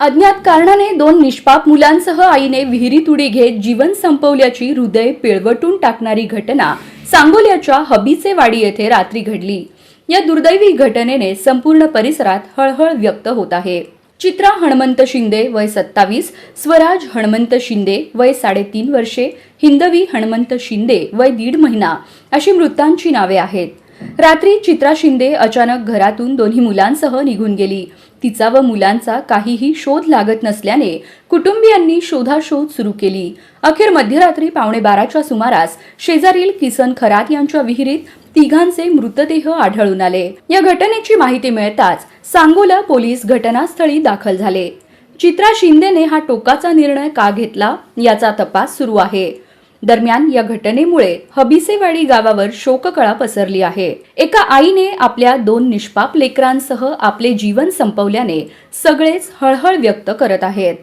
अज्ञात कारणाने दोन निष्पाप मुलांसह आईने विहिरीत उडी घेत जीवन संपवल्याची हृदय पिळवटून टाकणारी घटना सांगोल्याच्या हबीचे वाडी येथे रात्री घडली. या दुर्दैवी घटनेने संपूर्ण परिसरात हळहळ व्यक्त होत आहे. चित्रा हणमंत शिंदे वय सत्तावीस स्वराज हणमंत शिंदे वय साडेतीन वर्षे हिंदवी हणमंत शिंदे वय दीड महिना अशी मृतांची नावे आहेत. रात्री चित्रा शिंदे अचानक घरातून दोन्ही मुलांसह निघून गेली. तिचा व मुलांचा काहीही शोध लागत नसल्याने कुटुंबियांनी शोधाशोध सुरू केली. अखेर मध्यरात्री पावणे बाराच्या सुमारास शेजारील किसन खरात यांच्या विहिरीत तिघांचे मृतदेह आढळून आले. या घटनेची माहिती मिळताच सांगोला पोलीस घटनास्थळी दाखल झाले. चित्रा शिंदेने हा टोकाचा निर्णय का घेतला? याचा तपास सुरू आहे. दरम्यान या घटनेमुळे हबिसेवाडी गावावर शोककळा पसरली आहे. एका आईने आपल्या दोन निष्पाप लेकरांसह आपले जीवन संपवल्याने सगळेच हळहळ व्यक्त करत आहेत.